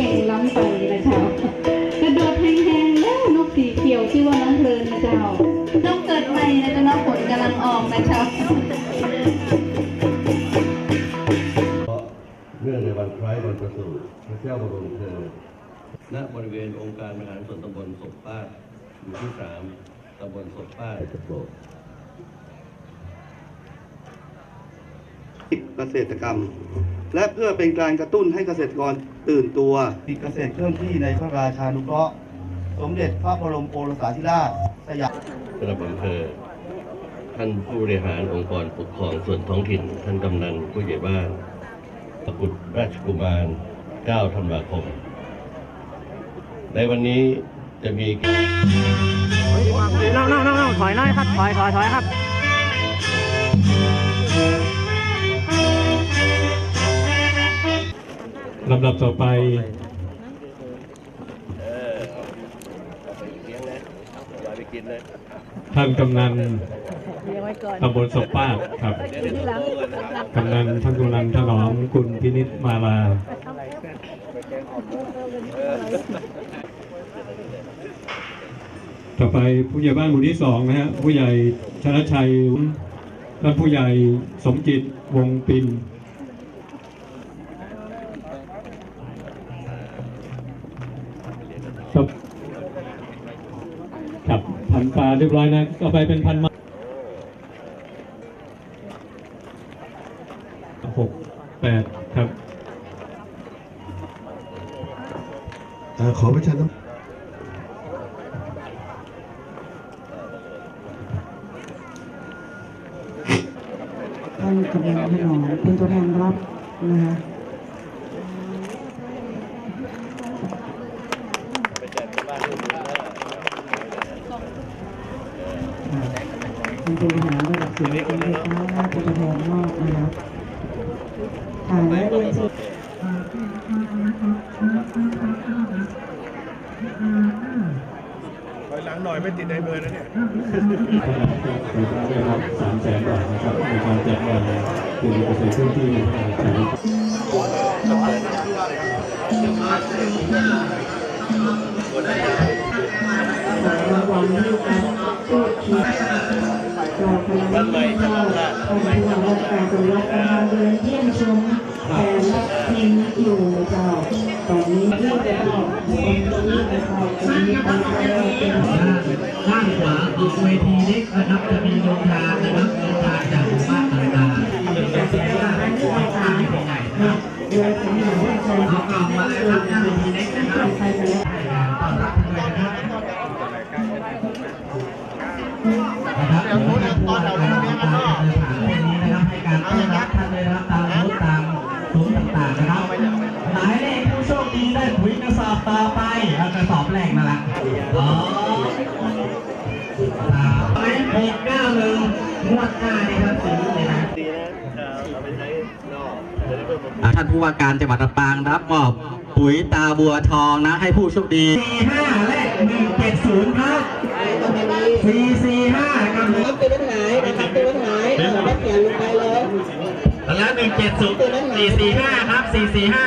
ก่งล้ำไปนะเจ้ากระโดดแห้งๆแล้วนกสีเขียวชื่อว่าน้องเพลินนะเจ้านกเกิดใหม่นะเจ้าน้องผลกำลังออกนะเจ้าเนื่องในวันคล้ายวันประสูติพระเจ้าบรมเธอณบริเวณองค์การบริหารส่วนตำบลศพป้าดหมู่ที่สามตำบลศพป้าดโบกเกษตรกรรม และเพื่อเป็นการกระตุ้นให้เกษตรกร ตื่นตัวเกษตรเคลื่อนที่ในพระราชานุเคราะห์สมเด็จพระบรมโอรสาธิราชสยามระดับอำเภอท่านผู้บริหารองค์กรปกครองส่วนท้องถิ่น ท่านกำนันผู้ใหญ่บ้านตะกรุดราชกุมาร 9 ธันวาคม ในวันนี้จะมีน้องน้องน้องน้องถอยหน้อยครับ ถอยถอยถอยครับำดับต่อไป ท่านกำนันตำบลศพป้าดครับ กำนันท่านกำนันถนอมคุณพินิษมาลา ต่อไปผู้ใหญ่บ้านหมู่ที่สองนะฮะ ผู้ใหญ่ชนะชัยและผู้ใหญ่สมจิตวงปิน ครับ ครับพันปลาเรียบร้อยนะต่อไปเป็นพันมาหกแปดครับขอประชาสัมท่านกำลังถนอมเป็นตัวแทนรับนะคะ เป็นตัวหาระดับสูงเป็นไฟฟ้าเป็นตัวแทนมอบนะครับฐานและเรียนเชิญถอยหลังหน่อยไม่ติดในเบอร์นะเนี่ยได้รับสามแสนบาทนะครับในการแจกเงินคือเกษตรพื้นที่ของรางวัลที่การพูดคิด เราพยายามที่ว่าองค์การราชการจังหวัดกำลังเดินเยี่ยมชมแต่ละทีมอยู่เจ้าตอนนี้ที่จะออกคนนี้นะครับจะมีการแสดงเป็นด้านขวาขอเวทีเล็กนะครับจะมีโรงทานนะครับโรงทานจากหมู่บ้านต่างๆเป็นสิ่งที่เราได้ขอทานที่ใหญ่นะครับโดยสำนักงานชนเอากล่องมาเลยครับหน้าเวทีเล็กนะครับไปไปแล้วให้การต้อนรับท่านด้วยนะครับ นะครับเดี๋ยวผู้นำตอนเราเรื่องนี้กันเนาะนี้นะครับให้การต้อนรับท่านเลยนะครับตามบูธตามซุ้มต่างๆนะครับหมายเลขผู้โชคดีได้ปุ๋ยกระสอบต่อไปเอากระสอบแรกนั่นแหละอ๋อหมายหกเก้าหนึ่งงวดหน้านี่ครับสีเลยนะอ่าท่านผู้ว่าการจังหวัดลำปางรับมอบปุ๋ยตาบัวทองนะ ให้ผู้โชคดีสี่ห้าและหนึ่งเจ็ดศู นย์ครับสี่สี่ห้ากับหนึ่งตีมันหายนะครับตีมันหายเอาบัตรเสียนลงไปเลยแล้วหนึ่งเจ็ดศูนย์สี่สี่ห้าครับสี่สี่ห้า